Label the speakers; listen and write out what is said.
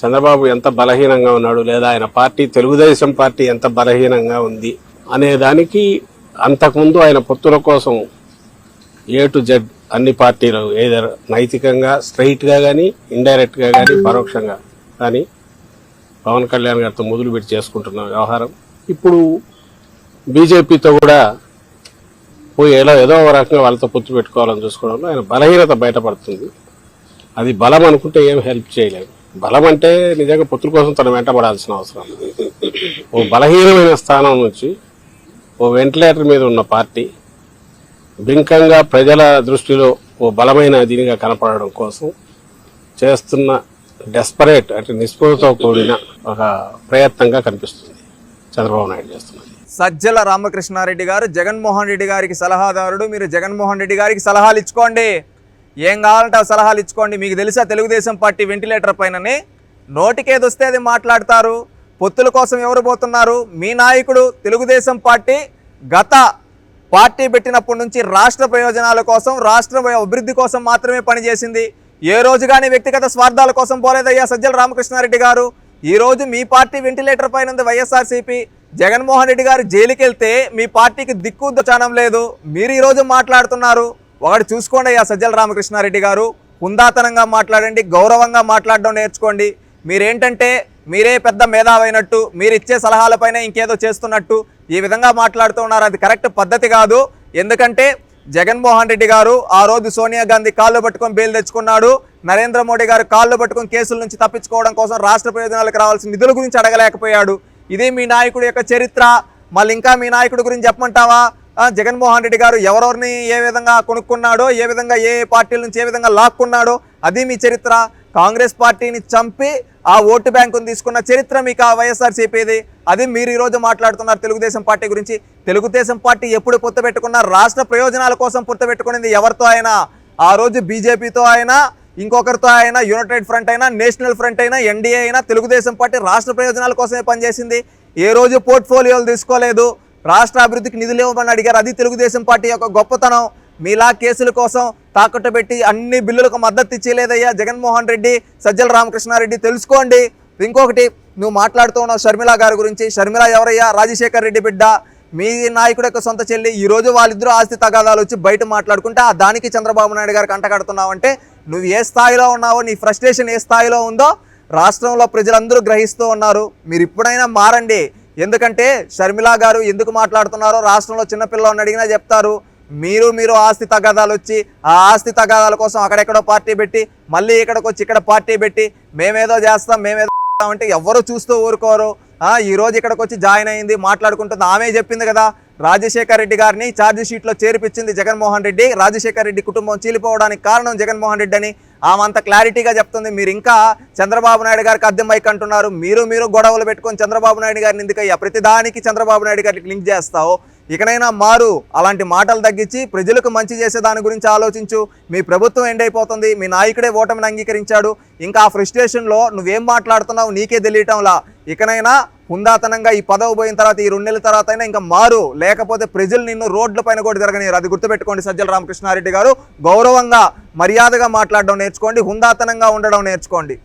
Speaker 1: చంద్రబాబు ఎంత బలహీనంగా ఉన్నాడు లేదా ఆయన పార్టీ తెలుగుదేశం పార్టీ ఎంత బలహీనంగా ఉంది అనే దానికి అంతకుముందు ఆయన పొత్తుల కోసం ఏ టు జెడ్ అన్ని పార్టీలు ఏదర్ నైతికంగా స్ట్రైట్గా కానీ ఇండైరెక్ట్గా కానీ పరోక్షంగా కానీ పవన్ కళ్యాణ్ గారితో మొదలు పెట్టి చేసుకుంటున్న వ్యవహారం. ఇప్పుడు బీజేపీతో కూడా పోయి ఏదో ఏదో ఒక రకంగా వాళ్ళతో పొత్తు పెట్టుకోవాలని చూసుకోవడంలో ఆయన బలహీనత బయటపడుతుంది. అది బలం అనుకుంటే ఏం హెల్ప్ చేయలేదు. బలం అంటే నిజంగా పొత్తుల కోసం తను వెంటబడాల్సిన అవసరం. లేదు. ఓ బలహీనమైన స్థానం నుంచి ఓ వెంటిలేటర్ మీద ఉన్న పార్టీ బింకంగా ప్రజల దృష్టిలో ఓ బలమైన దీనిగా కనపడడం కోసం చేస్తున్న డెస్పరేట్ అంటే నిస్పృహతో కూడిన ఒక ప్రయత్నంగా కనిపిస్తుంది. చంద్రబాబు నాయుడు చేస్తున్నది.
Speaker 2: సజ్జల రామకృష్ణారెడ్డి గారు జగన్మోహన్ రెడ్డి గారికి సలహాదారుడు. మీరు జగన్మోహన్ రెడ్డి గారికి సలహాలు ఇచ్చుకోండి. ఏం కావాలంటే ఆ సలహాలు ఇచ్చుకోండి. మీకు తెలుసా తెలుగుదేశం పార్టీ వెంటిలేటర్ పైననే నోటికేదొస్తే అది మాట్లాడతారు? పొత్తుల కోసం ఎవరు పోతున్నారు? మీ నాయకుడు తెలుగుదేశం పార్టీ గత పార్టీ పెట్టినప్పటి నుంచి రాష్ట్ర ప్రయోజనాల కోసం రాష్ట్ర అభివృద్ధి కోసం మాత్రమే పనిచేసింది. ఏ రోజు కానీ వ్యక్తిగత స్వార్థాల కోసం పోలేదయ్యా సజ్జల రామకృష్ణారెడ్డి గారు. ఈరోజు మీ పార్టీ వెంటిలేటర్ పైన ఉంది వైఎస్ఆర్సీపీ. జగన్మోహన్ రెడ్డి గారు జైలుకెళ్తే మీ పార్టీకి దిక్కు చానం లేదు. మీరు ఈరోజు మాట్లాడుతున్నారు. ఒకటి చూసుకోండి అయ్యా సజ్జల రామకృష్ణారెడ్డి గారు. హుందాతనంగా మాట్లాడండి గౌరవంగా మాట్లాడడం నేర్చుకోండి. మీరేంటంటే మీరే పెద్ద మేధావైనట్టు మీరు ఇచ్చే సలహాలపైన ఇంకేదో చేస్తున్నట్టు ఈ విధంగా మాట్లాడుతూ ఉన్నారు. అది కరెక్ట్ పద్ధతి కాదు. ఎందుకంటే జగన్మోహన్ రెడ్డి గారు ఆ రోజు సోనియా గాంధీ కాళ్ళు పట్టుకొని బెయిల్ తెచ్చుకున్నాడు. నరేంద్ర మోడీ గారు కాళ్ళు పట్టుకొని కేసుల నుంచి తప్పించుకోవడం కోసం రాష్ట్ర ప్రయోజనాలకు రావాల్సిన నిధుల గురించి అడగలేకపోయాడు. ఇదే మీ నాయకుడి యొక్క చరిత్ర. మళ్ళీ ఇంకా మీ నాయకుడి గురించి చెప్పమంటావా? జగన్మోహన్ రెడ్డి గారు ఎవరెవరిని ఏ విధంగా కొనుక్కున్నాడో ఏ విధంగా ఏ పార్టీల నుంచి ఏ విధంగా లాక్కున్నాడో అది మీ చరిత్ర. కాంగ్రెస్ పార్టీని చంపి ఆ ఓటు బ్యాంకును తీసుకున్న చరిత్ర మీకు ఆ వైఎస్ఆర్సీపీది. అది మీరు ఈరోజు మాట్లాడుతున్నారు తెలుగుదేశం పార్టీ గురించి. తెలుగుదేశం పార్టీ ఎప్పుడు పుత్తపెట్టుకున్నా రాష్ట్ర ప్రయోజనాల కోసం పొత్తపెట్టుకునేది ఎవరితో అయినా. ఆ రోజు బీజేపీతో అయినా ఇంకొకరితో అయినా యునైటెడ్ ఫ్రంట్ అయినా నేషనల్ ఫ్రంట్ అయినా ఎన్డీఏ అయినా తెలుగుదేశం పార్టీ రాష్ట్ర ప్రయోజనాల కోసమే పనిచేసింది. ఏ రోజు పోర్ట్ఫోలియోలు తీసుకోలేదు. రాష్ట్ర అభివృద్ధికి నిధులు ఇవ్వమని అడిగారు. అది తెలుగుదేశం పార్టీ యొక్క గొప్పతనం. మీలా కేసుల కోసం తాకట్టు పెట్టి అన్ని బిల్లులకు మద్దతు ఇచ్చేలేదయ్యా జగన్మోహన్ రెడ్డి సజ్జల రామకృష్ణారెడ్డి తెలుసుకోండి. ఇంకొకటి నువ్వు మాట్లాడుతూ ఉన్నావు షర్మిల గారి గురించి. షర్మిల ఎవరయ్యా? రాజశేఖర్ రెడ్డి బిడ్డ. మీ నాయకుడు యొక్క సొంత చెల్లి. ఈ రోజు వాళ్ళిద్దరూ ఆస్తి తగాదాలు వచ్చి బయట మాట్లాడుకుంటే ఆ దానికి చంద్రబాబు నాయుడు గారికి అంటగడుతున్నావు అంటే నువ్వు ఏ స్థాయిలో ఉన్నావో నీ ఫ్రస్ట్రేషన్ ఏ స్థాయిలో ఉందో రాష్ట్రంలో ప్రజలందరూ గ్రహిస్తూ ఉన్నారు. మీరు ఇప్పుడైనా మారండి. ఎందుకంటే షర్మిలా గారు ఎందుకు మాట్లాడుతున్నారో రాష్ట్రంలో చిన్నపిల్లలను అడిగినా చెప్తారు. మీరు మీరు ఆస్తి తగాదాలు వచ్చి ఆ ఆస్తి తగాదాల కోసం అక్కడెక్కడో పార్టీ పెట్టి మళ్ళీ ఇక్కడికి వచ్చి ఇక్కడ పార్టీ పెట్టి మేమేదో చేస్తాం మేమేదో అంటే ఎవరు చూస్తూ ఊరుకోరు. ఈరోజు ఇక్కడికి వచ్చి జాయిన్ అయింది మాట్లాడుకుంటుంది ఆమె చెప్పింది కదా. రాజశేఖర్ రెడ్డి గారిని ఛార్జ్ షీట్లో చేర్పించింది జగన్మోహన్ రెడ్డి. రాజశేఖర్ రెడ్డి కుటుంబం చీలిపోవడానికి కారణం జగన్మోహన్ రెడ్డి అని ఆమె అంత క్లారిటీగా చెప్తుంది. మీరు ఇంకా చంద్రబాబు నాయుడు గారికి అద్దెం మైక్ అంటున్నారు. మీరు మీరు గొడవలు పెట్టుకొని చంద్రబాబు నాయుడు గారిని ఎందుకయ్యా? ప్రతిదానికి చంద్రబాబు నాయుడు గారికి లింక్ చేస్తావు. ఇకనైనా మారు. అలాంటి మాటలు తగ్గించి ప్రజలకు మంచి చేసే దాని గురించి ఆలోచించు. మీ ప్రభుత్వం ఎండ్ అయిపోతుంది. మీ నాయకుడే ఓటమిని అంగీకరించాడు. ఇంకా ఆ ఫ్రస్ట్రేషన్లో నువ్వేం మాట్లాడుతున్నావు నీకే తెలియటంలా. ఇకనైనా హుందాతనంగా ఈ పదవి పోయిన తర్వాత ఈ రెండు నెలల తర్వాత అయినా ఇంకా మారు. లేకపోతే ప్రజలు నిన్ను రోడ్ల పైన కూడా తిరగనియరు అది గుర్తుపెట్టుకోండి సజ్జల రామకృష్ణారెడ్డి గారు. గౌరవంగా మర్యాదగా మాట్లాడడం నేర్చుకోండి హుందాతనంగా ఉండడం నేర్చుకోండి.